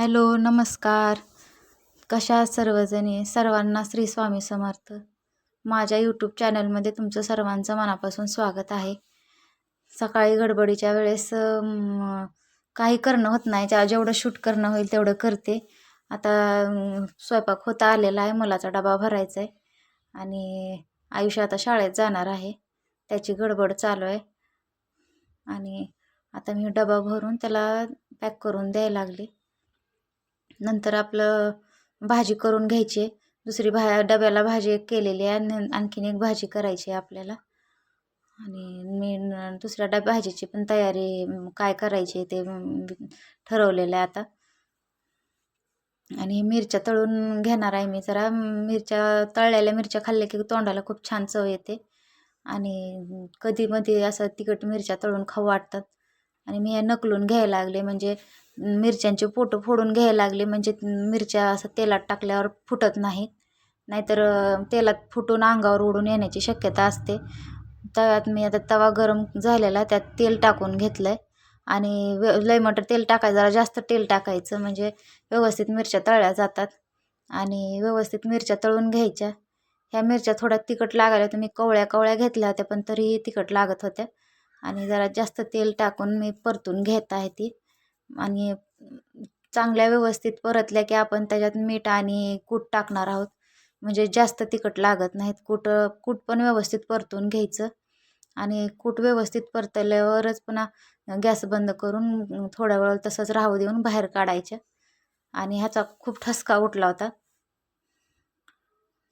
Hello नमस्कार. कशा सर्वजणी? सर्वांना श्री स्वामी समर्थ. माझ्या यूट्यूब चॅनलमध्ये तुमचं सर्वांचं मनापासून स्वागत आहे. सकाळी गडबडीच्या वेळेस काही करणं होत नाही. ज्या जेवढं शूट करणं होईल तेवढं करते. आता स्वयंपाक होता आलेला आहे. मुलाचा डबा भरायचा आहे आणि आयुष्य आता शाळेत जाणार आहे. त्याची गडबड चालू आहे. आणि आता मी डबा भरून त्याला पॅक करून द्यायला लागले. नंतर आपलं भाजी करून घ्यायची. आहे. दुसरी भा डब्याला भाजी केलेली आहे आणखीन एक भाजी करायची आहे आपल्याला. आणि मी दुसऱ्या डब्या भाजीची पण तयारी काय करायची आहे ते ठरवलेलं आहे आता. आणि मिरच्या तळून घेणार आहे मी. जरा मिरच्या तळलेल्या मिरच्या खाल्ल्या की तोंडाला खूप छान चव येते. आणि कधीमध्ये असं तिखट मिरच्या तळून खाऊ वाटतात. आणि मी हे नकलून घ्यायला लागले. म्हणजे मिरच्यांचे पोटं फोडून घ्यायला लागले. म्हणजे मिरच्या असं तेलात टाकल्यावर फुटत नाहीत. नाहीतर तेलात फुटून अंगावर उडून येण्याची शक्यता असते. तव्यात मी आता तवा गरम झालेला त्यात तेल टाकून घेतलं आहे आणि व लय मटर तेल टाकायचं जरा जास्त तेल टाकायचं. म्हणजे व्यवस्थित मिरच्या तळल्या जातात. आणि व्यवस्थित मिरच्या तळून घ्यायच्या. ह्या मिरच्या थोड्या तिखट लागायला तुम्ही मी कवळ्या कवळ्या घेतल्या होत्या पण तरीही तिखट लागत होत्या. आणि जरा जास्त तेल टाकून मी परतून घेत आहे ती. आणि चांगल्या व्यवस्थित परतल्या की आपण त्याच्यात मीठ आणि कूट टाकणार आहोत. म्हणजे जास्त तिखट लागत नाहीत. कूट कूट पण व्यवस्थित परतून घ्यायचं. आणि कूट व्यवस्थित परतल्यावरच पुन्हा गॅस बंद करून थोड्या वेळ तसंच राहू देऊन बाहेर काढायचं. आणि ह्याचा खूप ठसका उठला होता.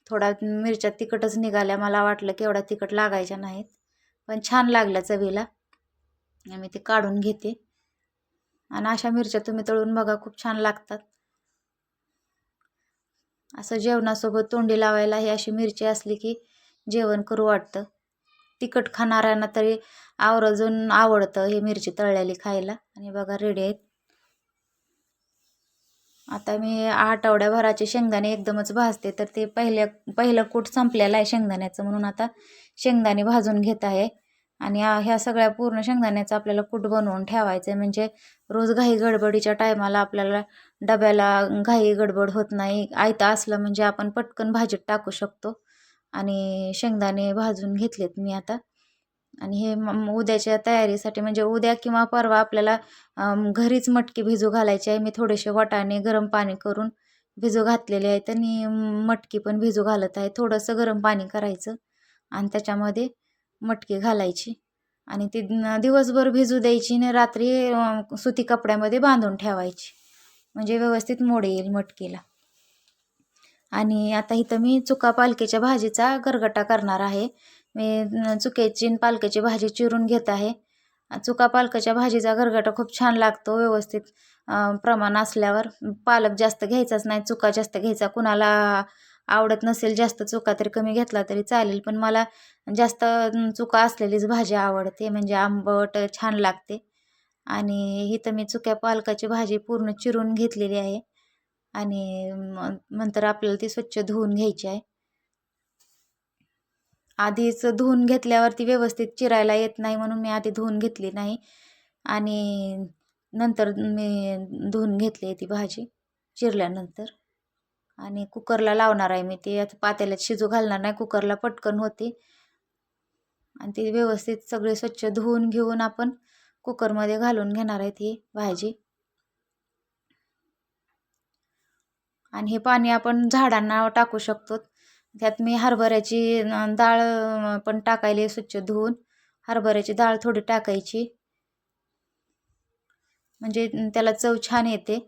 थोडा मिरच्या तिखटच निघाल्या. मला वाटलं की एवढा तिखट लागायच्या नाहीत. पण छान लागला चवीला. मी ते काढून घेते. आणि अशा मिरच्या तुम्ही तळून बघा खूप छान लागतात. असं जेवणासोबत तोंडी लावायला ही अशी मिरची असली की जेवण करू वाटतं. तिखट खाणाऱ्यांना तरी आवर्जून आवडतं हे मिरची तळलेली खायला. आणि बघा रेडी आहेत. आता मी आठवड्याभराचे शेंगदाणे एकदमच भाजते. तर ते पहिल्या पहिलं कूट संपलेलं आहे शेंगदाण्याचं. म्हणून आता शेंगदाणे भाजून घेत आहे. आणि ह्या सगळ्या पूर्ण शेंगदाण्याचं आपल्याला कूट बनवून ठेवायचं आहे म्हणजे रोज घाई गडबडीच्या टायमाला आपल्याला डब्याला घाई गडबड होत नाही. आयतं असलं म्हणजे आपण पटकन भाजीत टाकू शकतो. आणि शेंगदाणे भाजून घेतलेत मी आता. आणि हे उद्याच्या तयारीसाठी म्हणजे उद्या किंवा परवा आपल्याला घरीच मटकी भिजू घालायची आहे. मी थोडेसे वाटाणे गरम पाणी करून भिजू घातलेले आहेत आणि मटकी पण भिजू घालत आहे. थोडंसं गरम पाणी करायचं. आणि त्याच्यामध्ये मटकी घालायची आणि ती दिवसभर भिजू द्यायची आणि रात्री सुती कपड्यामध्ये बांधून ठेवायची. म्हणजे व्यवस्थित मोड येईल मटकीला. आणि आता इथं मी चुका पालकीच्या भाजीचा गरगटा करणार आहे. मी चुकेची पालकीची आणि भाजी चिरून घेत आहे. चुका पालकाच्या भाजीचा गरगटा खूप छान लागतो व्यवस्थित प्रमाण असल्यावर. पालक जास्त घ्यायचाच नाही चुका जास्त घ्यायचा. कुणाला आवडत नसेल जास्त चुका तरी कमी घेतला तरी चालेल पण मला जास्त चुका असलेलीच भाजी आवडते म्हणजे आंबट छान लागते. आणि इथं मी चुक्या पालकाची भाजी पूर्ण चिरून घेतलेली आहे. आणि नंतर आपल्याला ती स्वच्छ धुवून घ्यायची आहे. आधीच धुवून घेतल्यावरती व्यवस्थित चिरायला येत नाही म्हणून मी आधी धुवून घेतली नाही. आणि नंतर मी धुवून घेतली ती भाजी चिरल्यानंतर. आणि कुकरला लावणार आहे मी. ते आता पातेल्यात शिजू घालणार नाही कुकरला पटकन होते. आणि ती व्यवस्थित सगळे स्वच्छ धुवून घेऊन आपण कुकरमध्ये घालून घेणार आहे ती भाजी. आणि हे पाणी आपण झाडांना टाकू शकतो. त्यात मी हरभऱ्याची डाळ पण टाकायली स्वच्छ धुवून. हरभऱ्याची डाळ थोडी टाकायची. म्हणजे त्याला चव छान येते.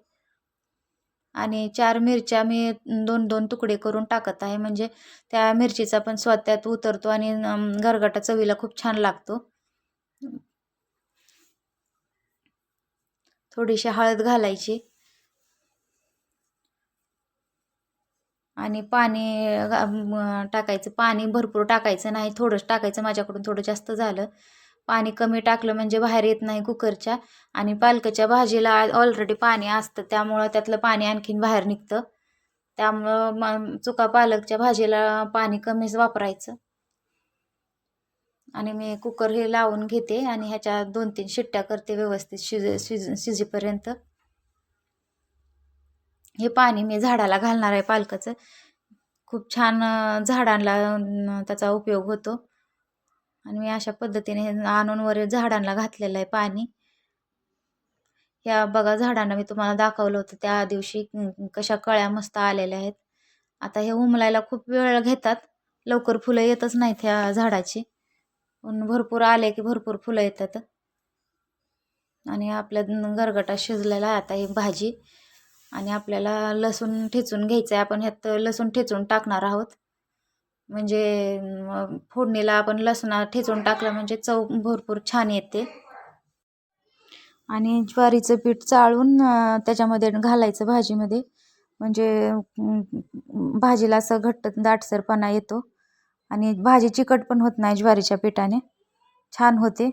आणि चार मिरच्या मी दोन दोन तुकडे करून टाकत आहे. म्हणजे त्या मिरचीचा पण स्वाद त्यात उतरतो आणि घरगटा गरगटा चवीला खूप छान लागतो. थोडीशी हळद घालायची. आणि पाणी टाकायचं. पाणी भरपूर टाकायचं. नाही थोडंच टाकायचं. माझ्याकडून थोडं जास्त झालं. पाणी कमी टाकलं म्हणजे बाहेर येत नाही कुकरच्या आणि पालकाच्या भाजीला ऑलरेडी पाणी असतं त्यामुळं त्यातलं पाणी आणखीन बाहेर निघतं. त्यामुळं म चुका पालकच्या भाजीला पाणी कमीच वापरायचं. आणि मी कुकर हे लावून घेते आणि ह्याच्या दोन तीन शिट्ट्या करते व्यवस्थित शिज शिज शिजेपर्यंत. हे पाणी मी झाडाला घालणार आहे पालकाचं. खूप छान झाडांना त्याचा उपयोग होतो. आणि मी अशा पद्धतीने हे आणून वर झाडांना घातलेलं आहे पाणी. ह्या बघा झाडांना मी तुम्हाला दाखवलं होतं त्या दिवशी कशा कळ्या मस्त आलेल्या आहेत. आता हे उमलायला खूप वेळ घेतात. लवकर फुलं येतच नाहीत ह्या झाडाची. पण भरपूर आले की भरपूर फुलं येतात. आणि आपल्या गरगटा शिजलेला आहे आता ही भाजी. आणि आपल्याला लसूण ठेचून घ्यायचं आहे आपण ह्यात लसूण ठेचून टाकणार आहोत. म्हणजे फोडणीला आपण लसणा ठेचून टाकलं म्हणजे चव भरपूर छान येते. आणि ज्वारीचं पीठ चाळून त्याच्यामध्ये घालायचं भाजीमध्ये. म्हणजे भाजीला असं घट्ट दाटसरपणा येतो. आणि भाजी चिकट पण होत नाही ज्वारीच्या पिठाने. छान होते.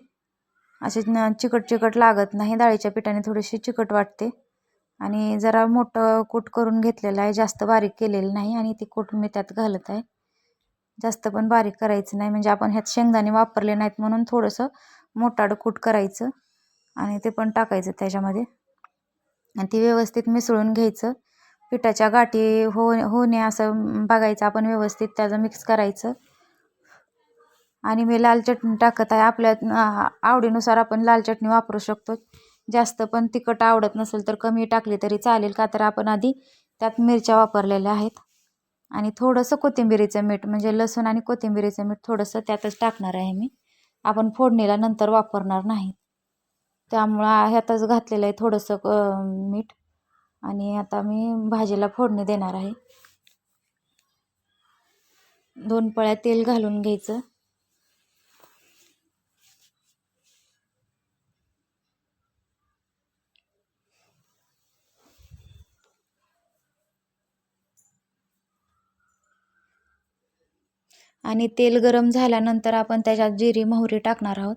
असे चिकट चिकट लागत नाही. डाळीच्या पिठाने थोडीशी चिकट वाटते. आणि जरा मोठं कूट करून घेतलेलं आहे. जास्त बारीक केलेलं नाही आणि ते कूट मी त्यात घालत आहे. जास्त पण बारीक करायचं नाही. म्हणजे आपण ह्यात शेंगदाणे वापरले नाहीत म्हणून थोडंसं मोठाड कूट करायचं आणि ते पण टाकायचं त्याच्यामध्ये. आणि ती व्यवस्थित मिसळून घ्यायचं. पिठाच्या गाठी हो होणे असं बघायचं. आपण व्यवस्थित त्याचं मिक्स करायचं. आणि मी लाल चटणी टाकत आहे. आपल्या आवडीनुसार आपण लाल चटणी वापरू शकतो. जास्त पण तिखट आवडत नसेल तर कमी टाकली तरी चालेल. का तर आपण आधी त्यात मिरच्या वापरलेल्या आहेत. आणि थोडंसं कोथिंबिरीचं मीठ म्हणजे लसूण आणि कोथिंबिरीचं मीठ थोडंसं त्यातच टाकणार आहे मी. आपण फोडणीला नंतर वापरणार नाही. त्यामुळं ह्यातच घातलेलं आहे थोडंसं मीठ. आणि आता मी भाजीला फोडणी देणार आहे. दोन पळ्या तेल घालून घ्यायचं. आणि तेल गरम झाल्यानंतर आपण त्याच्यात जिरी मोहरी टाकणार आहोत.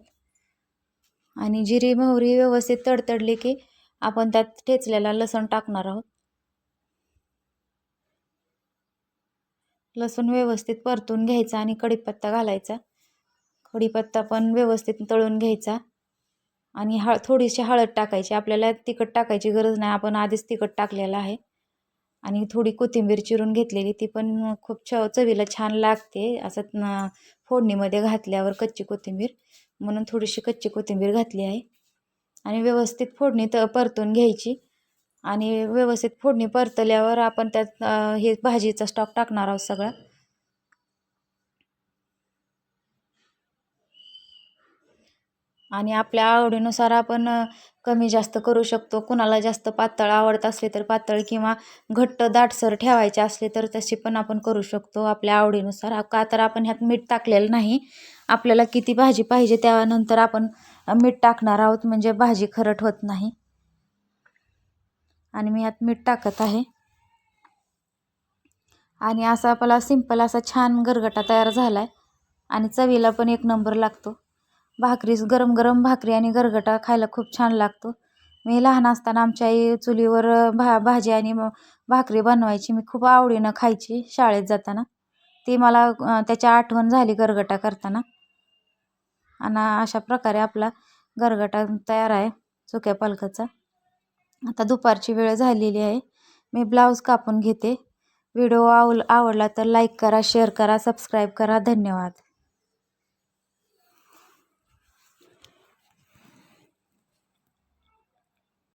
आणि जिरी मोहरी व्यवस्थित तडतडली की आपण त्यात ठेचलेला लसण टाकणार आहोत. लसूण व्यवस्थित परतून घ्यायचा आणि कढीपत्ता घालायचा. कढीपत्ता पण व्यवस्थित तळून घ्यायचा. आणि हळ थोडीशी हळद टाकायची. आपल्याला तिखट टाकायची गरज नाही. आपण आधीच तिखट टाकलेलं आहे. आणि थोडी कोथिंबीर चिरून घेतलेली ती पण खूप छ चवीला छान लागते. असं फोडणीमध्ये घातल्यावर कच्ची कोथिंबीर. म्हणून थोडीशी कच्ची कोथिंबीर घातली आहे. आणि व्यवस्थित फोडणी त परतून घ्यायची. आणि व्यवस्थित फोडणी परतल्यावर आपण त्यात हे भाजीचा स्टॉक टाकणार आहोत सगळा. आणि आपल्या आवडीनुसार आपण कमी जास्त करू शकतो. कुणाला जास्त पातळ आवडत असले तर पातळ किंवा घट्ट दाटसर ठेवायचे असले तर तशी पण आपण करू शकतो आपल्या आवडीनुसार. का तर आपण ह्यात मीठ टाकलेलं नाही. आपल्याला किती भाजी पाहिजे त्यानंतर आपण मीठ टाकणार आहोत म्हणजे भाजी खरट होत नाही. आणि मी यात मीठ टाकत आहे. आणि असा आपला सिंपल असा छान गरगटा तयार झाला आहे आणि चवीला पण एक नंबर लागतो. भाकरीस गरम गरम भाकरी आणि गरगटा खायला खूप छान लागतो. मी लहान असताना आमच्या आई चुलीवर भा भाजी आणि भाकरी बनवायची. मी खूप आवडीनं खायची शाळेत जाताना. ती मला त्याची आठवण झाली गरगटा करताना. आणि अशा प्रकारे आपला गरगटा तयार आहे सुक्या पालकाचा. आता दुपारची वेळ झालेली आहे. मी ब्लाऊज कापून घेते. व्हिडिओ आवल आवडला तर लाईक करा शेअर करा सबस्क्राईब करा. धन्यवाद.